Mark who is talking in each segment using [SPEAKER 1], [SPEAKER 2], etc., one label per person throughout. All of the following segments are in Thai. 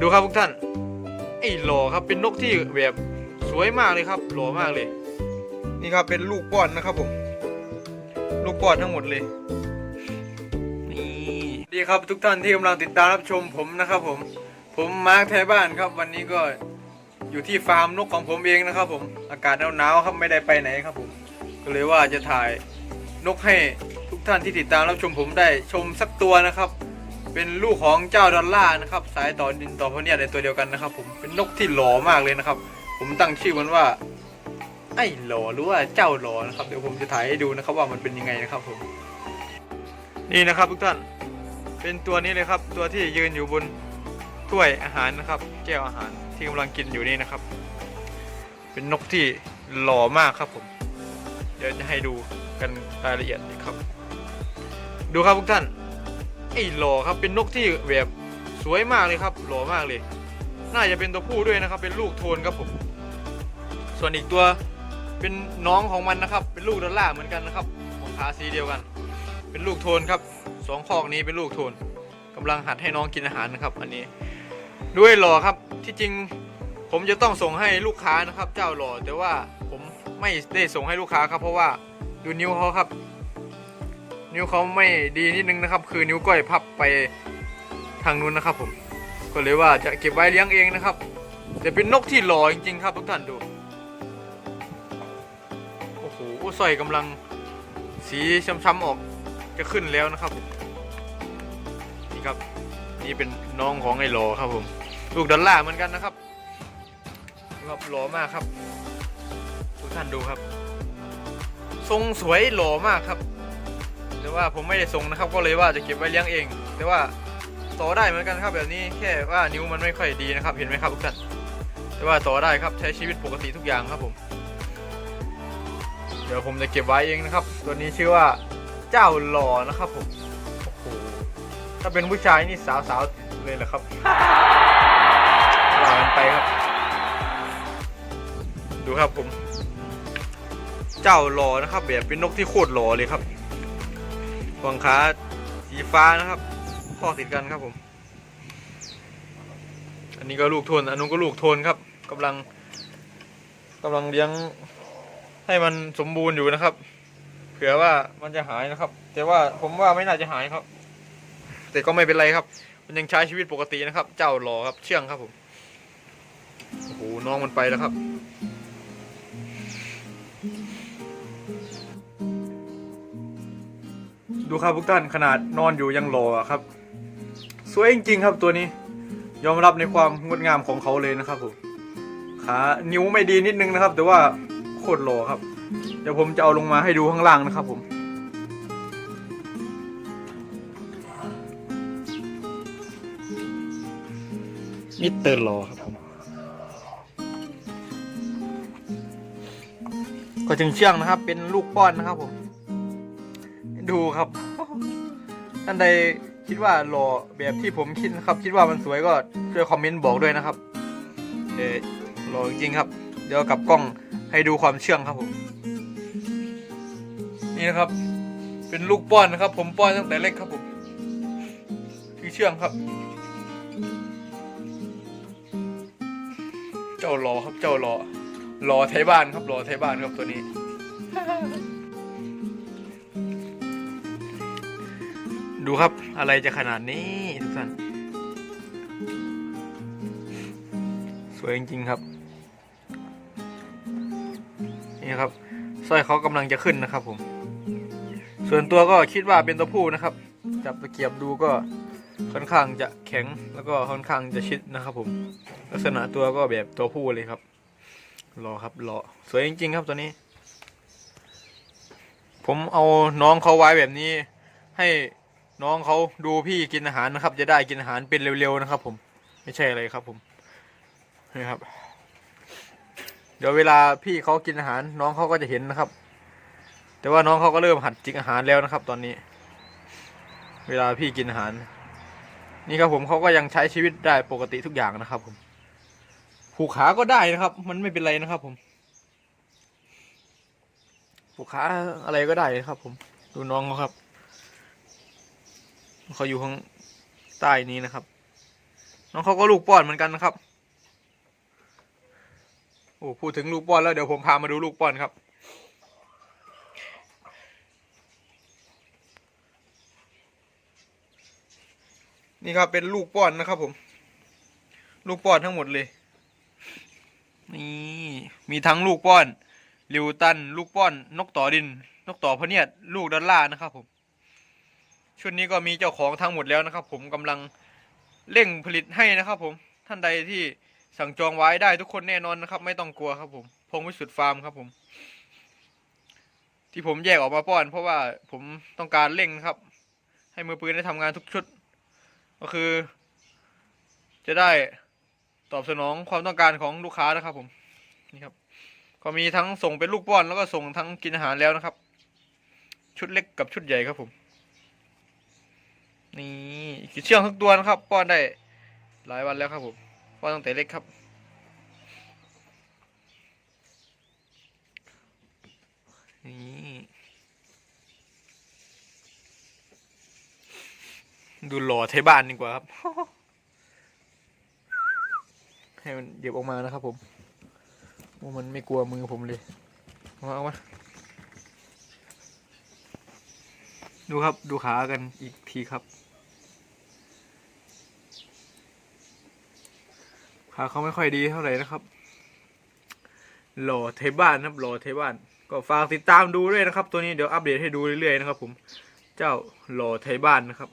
[SPEAKER 1] ดูครับทุกท่าน ไอ้หล่อครับเป็นนกที่แบบสวยมากเลยครับ หล่อมากเลย นี่ครับเป็นลูกป้อนนะครับผม ลูกป้อนทั้งหมดเลย นี่ดีครับทุกท่านที่กำลังติดตามรับชมผมนะครับผม ผมมาร์คไทยบ้านครับ วันนี้ก็อยู่ที่ฟาร์มนกของผมเองนะครับผม อากาศหนาวๆครับไม่ได้ไปไหนครับผม ก็เลยว่าจะถ่ายนกให้ทุกท่านที่ติดตามรับชมผมได้ชมสักตัวนะครับ เป็นลูกของเจ้าดอลลาร์นะครับ สายต่อดินต่อพเนียในตัวเดียวกันนะครับ ผมเป็นนกที่หล่อมากเลยนะครับ ผมตั้งชื่อมันว่า ไอ้หล่อหรือว่าเจ้าหล่อนะครับเดี๋ยวผมจะถ่ายให้ดูนะครับว่ามันเป็นยังไงนะครับผม นี่นะครับทุกท่านเป็นตัวนี้เลยครับ ตัวที่ยืนอยู่บนถ้วยอาหารนะครับ แก้วอาหารที่กำลังกินอยู่นี่นะครับ เป็นนกที่หล่อมากครับผม เดี๋ยวจะให้ดูกันรายละเอียดนะครับ ดูครับทุกท่าน ไอ้หล่อครับเป็นนกที่แบบสวยมากเลยครับ หล่อมากเลย น่าจะเป็นตัวผู้ด้วยนะครับ เป็นลูกโทนครับผม ส่วนอีกตัวเป็นน้องของมันนะครับ เป็นลูกดอลล่าเหมือนกันนะครับของขาสีเดียวกัน เป็นลูกโทนครับสองคอกนี้เป็นลูกโทนกำลังหัดให้น้องกินอาหารนะครับ อันนี้ ด้วยหล่อครับที่จริงผมจะต้องส่งให้ลูกค้านะครับ เจ้าหล่อแต่ว่าผมไม่ได้ส่งให้ลูกค้าครับ เพราะว่าดูนิ้วเขาครับ นิ้วเขาไม่ดีนิดนึงนะครับ คือนิ้วก้อยพับไปทางนู้นนะครับผม ก็เลยว่าจะเก็บไว้เลี้ยงเองนะครับ แต่เป็นนกที่หล่อจริงๆครับทุกท่านดู โอ้โหสร้อยกำลังสีช้ำๆออกจะขึ้นแล้วนะครับผมนี่ครับนี่เป็นน้องของไอ้หล่อครับผม ลูกดอลล่าเหมือนกันนะครับครับหล่อมากครับ ทุกท่านดูครับ ทรงสวยหล่อมากครับ แต่ว่าผมไม่ได้ส่งนะครับ ก็เลยว่าจะเก็บไว้เลี้ยงเอง แต่ว่าต่อได้เหมือนกันครับแบบนี้แค่ว่านิ้วมันไม่ค่อยดีนะครับ เห็นไหมครับทุกท่านแต่ว่าต่อได้ครับใช้ชีวิตปกติทุกอย่างครับผม เดี๋ยวผมจะเก็บไว้เองนะครับ ตัวนี้ชื่อว่าเจ้าหล่อนะครับผมโอ้โหถ้าเป็นผู้ชายนี่สาวๆเลยแหละครับว่ากันไปครับ ดูครับผม เจ้าหล่อนะครับ แบบเป็นนกที่โคตรหล่อเลยครับ ขวางขาสีฟ้านะครับข้อติดกันครับผม อันนี้ก็ลูกโทนอันนู้นก็ลูกโทนครับกำลังกำลังเลี้ยงให้มันสมบูรณ์อยู่นะครับ เผื่อว่ามันจะหายนะครับ แต่ว่าผมว่าไม่น่าจะหายครับ แต่ก็ไม่เป็นไรครับ มันยังใช้ชีวิตปกตินะครับ เจ้าหล่อครับเชื่องครับผมโอ้โหน้องมันไปแล้วครับ ดูครับทุกท่านขนาดนอนอยู่ยังหล่อครับ สวยจริงๆครับตัวนี้ ยอมรับในความงดงามของเขาเลยนะครับผมขานิ้วไม่ดีนิดนึงนะครับ แต่ว่าโคตรหล่อครับ เดี๋ยวผมจะเอาลงมาให้ดูข้างล่างนะครับผมมิเตอร์หล่อครับผมก็จึงเชื่องนะครับ เป็นลูกป้อนนะครับผม ดูครับท่านใดคิดว่าหล่อแบบที่ผมคิดนะครับ คิดว่ามันสวยก็ช่วยคอมเมนต์บอกด้วยนะครับ เออหล่อจริงๆครับ เดี๋ยวกลับกล้องให้ดูความเชื่องครับผม นี่นะครับ เป็นลูกป้อนนะครับ ผมป้อนตั้งแต่เล็กครับผมชื่อเชื่องครับ เจ้าหล่อครับเจ้าหล่อหล่อไทยบ้านครับหล่อไทยบ้านครับตัวนี้ ดูครับอะไรจะขนาดนี้ทุกท่านสวยจริงๆครับ นี่ครับสร้อยเขากำลังจะขึ้นนะครับผม ส่วนตัวก็คิดว่าเป็นตัวผู้นะครับ จับตะเกียบดูก็ค่อนข้างจะแข็งแล้วก็ค่อนข้างจะชิดนะครับ ผม ลักษณะตัวก็แบบตัวผู้เลยครับรอครับรอสวยจริง ๆ ครับตัวนี้ ผมเอาน้องเขาไว้แบบนี้ ให้ น้องเขาดูพี่กินอาหารนะครับ จะได้กินอาหารเป็นเร็วๆนะครับ ผม ไม่ใช่อะไรครับ ผมนี่ครับ เดี๋ยวเวลาพี่เขากินอาหาร น้องเขาก็จะเห็นนะครับ แต่ว่าน้องเขาก็เริ่มหัดจิกอาหารแล้วนะครับ ตอนนี้ เวลาพี่กินอาหาร นี่ครับผมเขาก็ยังใช้ชีวิตได้ปกติทุกอย่างนะครับ ผมผูกขาก็ได้นะครับ มันไม่เป็นไรนะครับ ผมผูกขาอะไรก็ได้นะครับ ผมดูน้องเขาครับ เขาอยู่ข้างใต้นี้นะครับ น้องเขาก็ลูกป้อนเหมือนกันนะครับโอ้พูดถึงลูกป้อนแล้วเดี๋ยวผมพามาดูลูกป้อนครับ นี่ครับเป็นลูกป้อนนะครับผม ลูกป้อนทั้งหมดเลย นี่มีทั้งลูกป้อนลิวตัน ลูกป้อน นกต่อดิน นกต่อพเนียด ลูกดอลล่านะครับผม ชุดนี้ก็มีเจ้าของทั้งหมดแล้วนะครับ ผมกำลังเร่งผลิตให้นะครับ ผมท่านใดที่สั่งจองไว้ได้ทุกคนแน่นอนนะครับ ไม่ต้องกลัวครับ ผมพงวิสุทธิ์ฟาร์มครับ ผม ที่ผมแยกออกมาป้อน เพราะว่าผมต้องการเร่งนะครับ ให้มือปืนได้ทำงานทุกชุด ก็คือ จะได้ตอบสนองความต้องการของลูกค้านะครับ ผมนี่ครับ ก็มีทั้งส่งเป็นลูกป้อนแล้วก็ส่งทั้งกินอาหารแล้วนะครับ ชุดเล็กกับชุดใหญ่ครับผม นี่กี่เชือกทุกตัวนะครับ ป้อนได้ หลายวันแล้วครับผมป้อนตั้งแต่เล็กครับ นี่ดูหล่อเทบ้านดีกว่าครับ ให้มันเหยียบออกมานะครับผมว่ามันไม่กลัวมือผมเลยมาเอามาดูครับดูขากันอีกทีครับ ขาเขาไม่ค่อยดีเท่าไหร่นะครับหล่อเทบ้านนะครับหล่อเทบ้าน ก็ฝากติดตามดูด้วยนะครับ ตัวนี้เดี๋ยวอัปเดตให้ดูเรื่อยๆนะครับ ผม เจ้าหล่อไทยบ้านนะครับ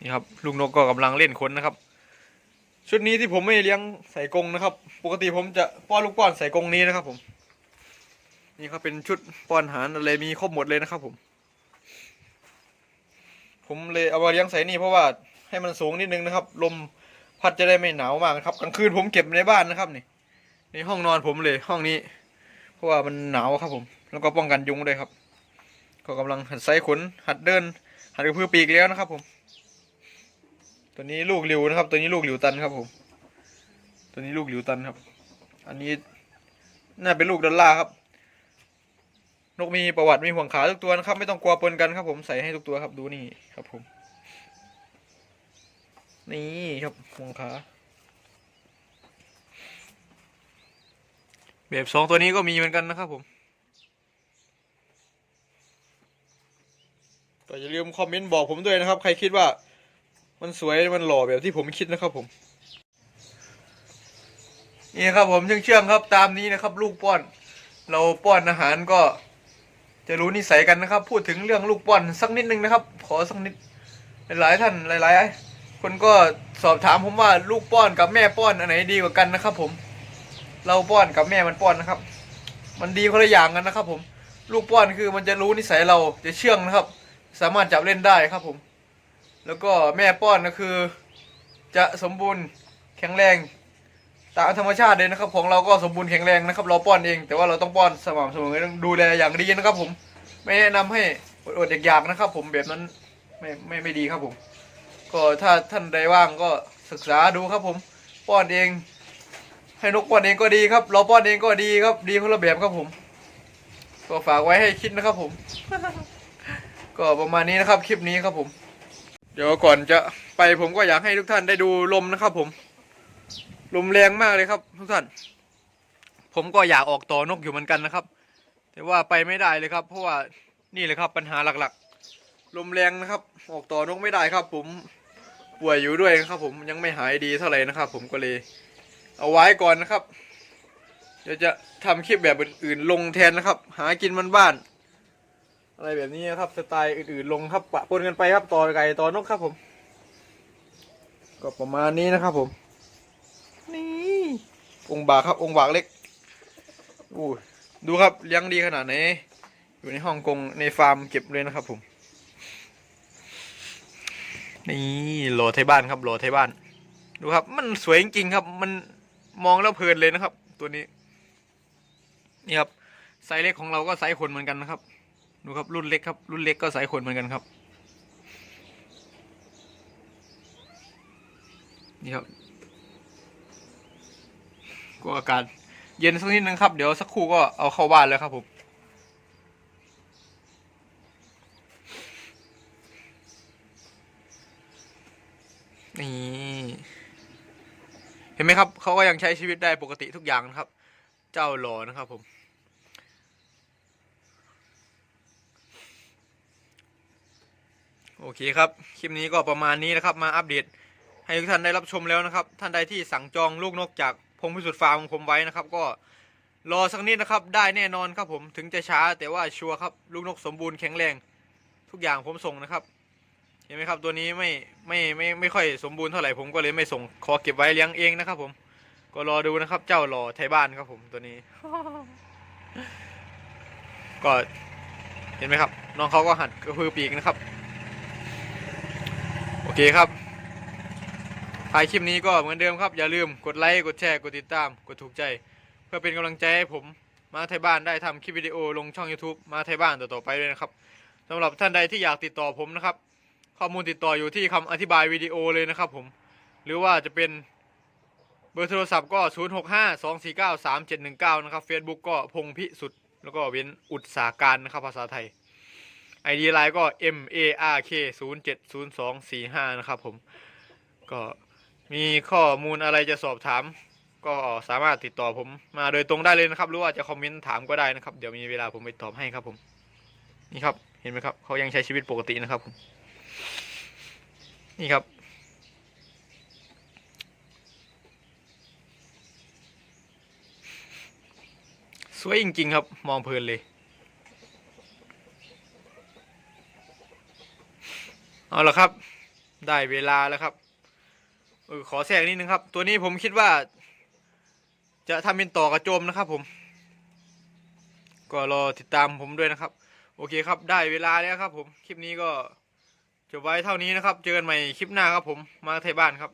[SPEAKER 1] นี่ครับลูกนกก็กำลังเล่นขนนะครับ ชุดนี้ที่ผมไม่เลี้ยงใส่กรงนะครับ ปกติผมจะป้อนลูกป้อนใส่กรงนี้นะครับ ผม นี่ครับเป็นชุดป้อนอาหารอะไรมีครบหมดเลยนะครับ ผม ผมเลยเอามาเลี้ยงใส่นี่เพราะว่าให้มันสูงนิดนึงนะครับ ลม พัดจะได้ไม่หนาวมากนะครับกลางคืนผมเก็บในบ้านนะครับนี่ในห้องนอนผมเลยห้องนี้ เพราะว่ามันหนาวครับผม แล้วก็ป้องกันยุงด้วยครับ ก็กำลังหัดไซขนหัดเดิน หัดกระพือปีกแล้วนะครับ ผม ตัวนี้ลูกหลิวนะครับ ตัวนี้ลูกหลิวตันครับผม ตัวนี้ลูกหลิวตันครับ อันนี้น่าเป็นลูกดอลลาร์ครับ นกมีประวัติมีห่วงขาทุกตัวนะครับ ไม่ต้องกลัวปนกันครับ ผมใส่ให้ทุกตัวครับดูนี่ครับผม นี่ครับห่วงขาแบบสองตัวนี้ก็มีเหมือนกันนะครับผมก็อย่าลืมคอมเมนต์บอกผมด้วยนะครับ ใครคิดว่ามันสวยมันหล่อแบบที่ผมคิดนะครับผมนี่ครับผมเชื่องๆครับตามนี้นะครับ ลูกป้อน เราป้อนอาหารก็ จะรู้นิสัยกันนะครับ พูดถึงเรื่องลูกป้อนสักนิดนึงนะครับ ขอสักนิดหลายๆท่านหลาย ๆ คนก็สอบถามผมว่าลูกป้อนกับแม่ป้อนอันไหนดีกว่ากันนะครับ ผม เราป้อนกับแม่มันป้อนนะครับ มันดีคนละอย่างกันนะครับ ผม ลูกป้อนคือมันจะรู้นิสัยเราจะเชื่องนะครับ สามารถจับเล่นได้ครับ ผม แล้วก็แม่ป้อนก็คือ จะสมบูรณ์แข็งแรงตามธรรมชาติเลยนะครับ ของเราก็สมบูรณ์แข็งแรงนะครับ เราป้อนเอง แต่ว่าเราต้องป้อนสม่ำเสมอต้องดูแลอย่างดีนะครับ ผม ไม่แนะนำให้อดอยากๆนะครับ ผมแบบนั้นไม่ไม่ไม่ดีครับผม ก็ถ้าท่านใดว่างก็ศึกษาดูครับผมป้อนเอง ให้นกป้อนเองก็ดีครับ เราป้อนเองก็ดีครับ ดีคนละแบบครับผม ก็ฝากไว้ให้คิดนะครับผม ก็ประมาณนี้นะครับคลิปนี้ครับผม เดี๋ยวก่อนจะไปผมก็อยากให้ทุกท่านได้ดูลมนะครับผม ลมแรงมากเลยครับทุกท่าน ผมก็อยากออกต่อนกอยู่เหมือนกันนะครับ แต่ว่าไปไม่ได้เลยครับ เพราะว่านี่เลยครับปัญหาหลักๆ ลมแรงนะครับ ออกต่อนกไม่ได้ครับผม ป่วยอยู่ด้วยนะครับ ผมยังไม่หายดีเท่าไหร่นะครับ ผมก็เลยเอาไว้ก่อนนะครับ เดี๋ยวจะทำคลิปแบบอื่นๆ ลงแทนนะครับ หากินมันบ้านๆอะไรแบบนี้นะครับสไตล์อื่นๆลงครับปะปนกันไปครับต่อไก่ต่อนกครับ ผม ก็ประมาณนี้นะครับ ผม นี่องค์บากครับ องค์บากเล็กอู้ดูครับเลี้ยงดีขนาดไหนอยู่ในฮ่องกงในฟาร์มเก็บเลยนะครับผม นี่โหลไทยบ้านครับโหลไทยบ้าน ดูครับ มันสวยจริงๆครับ มันมองแล้วเพลินเลยนะครับ ตัวนี้ นี่ครับไซส์เล็กของเราก็ไซส์ขนเหมือนกันนะครับ ดูครับรุ่นเล็กครับ รุ่นเล็กก็ไซส์ขนเหมือนกันครับ นี่ครับก็อากาศเย็นสักนิดนึงครับ เดี๋ยวสักครู่ก็เอาเข้าบ้านแล้วครับผม นี่ ห็นไหมครับเขาก็ยังใช้ชีวิตได้ปกติทุกอย่างนะครับ เจ้าหลอนะครับผม โอเคครับ คลิปนี้ก็ประมาณนี้นะครับ มาอัปเดต ให้ทุกท่านได้รับชมแล้วนะครับ ท่านใดที่สั่งจองลูกนกจากพงพิสุทธิ์ฟาร์มของผมไว้นะครับ ก็รอสักนิดนะครับ ได้แน่นอนครับผมถึงจะช้าแต่ว่าชัวร์ครับ ลูกนกสมบูรณ์แข็งแรง ทุกอย่างผมส่งนะครับ ห็นไหมครับตัวนี้ไม่ไม่ไม่ไม่ค่อยสมบูรณ์เท่าไหร่ผมก็เลยไม่ส่งขอเก็บไว้เลี้ยงเองนะครับ ผม ก็รอดูนะครับ เจ้าหล่อไทยบ้านครับผมตัวนี้ ก็เห็นไหมครับ น้องเขาก็หัดกระพือปีกนะครับ โอเคครับถ่ายคลิปนี้ก็เหมือนเดิมครับ อย่าลืมกดไลค์กดแชร์กดติดตาม กดถูกใจ เพื่อเป็นกำลังใจให้ผมมาไทยบ้านได้ทำคลิปวิดีโอลงช่อง YouTube มาไทยบ้านต่อๆไปด้วยนะครับสำหรับท่านใดที่อยากติดต่อผมนะครับ ข้อมูลติดต่ออยู่ที่คำอธิบายวิดีโอเลยนะครับผม หรือว่าจะเป็นเบอร์โทรศัพท์ก็ 0 6 5 2 4 9 3 7 1 9 นะครับ Facebook ก็พงพิสุทธ์แล้วก็เว้นอุตสาการนะครับภาษาไทย ID ไลน์ก็ M A R K 0 7 0 2 4 5 นะครับผม ก็มีข้อมูลอะไรจะสอบถาม ก็สามารถติดต่อผมมาโดยตรงได้เลยนะครับ หรือว่าจะคอมเมนต์ถามก็ได้นะครับ เดี๋ยวมีเวลาผมไปตอบให้ครับผม นี่ครับ เห็นไหมครับ เขายังใช้ชีวิตปกตินะครับผม นี่ครับ สวยจริงๆครับ มองเพลินเลยเอาละครับ ได้เวลาแล้วครับเออขอแทรกนิดนึงครับ ตัวนี้ผมคิดว่า จะทำเป็นต่อกระโจมนะครับ ผม ก็รอติดตามผมด้วยนะครับ โอเคครับ ได้เวลาแล้วครับ ผม คลิปนี้ก็ จบไว้เท่านี้นะครับ เจอกันใหม่คลิปหน้าครับผม มาไทยบ้านครับ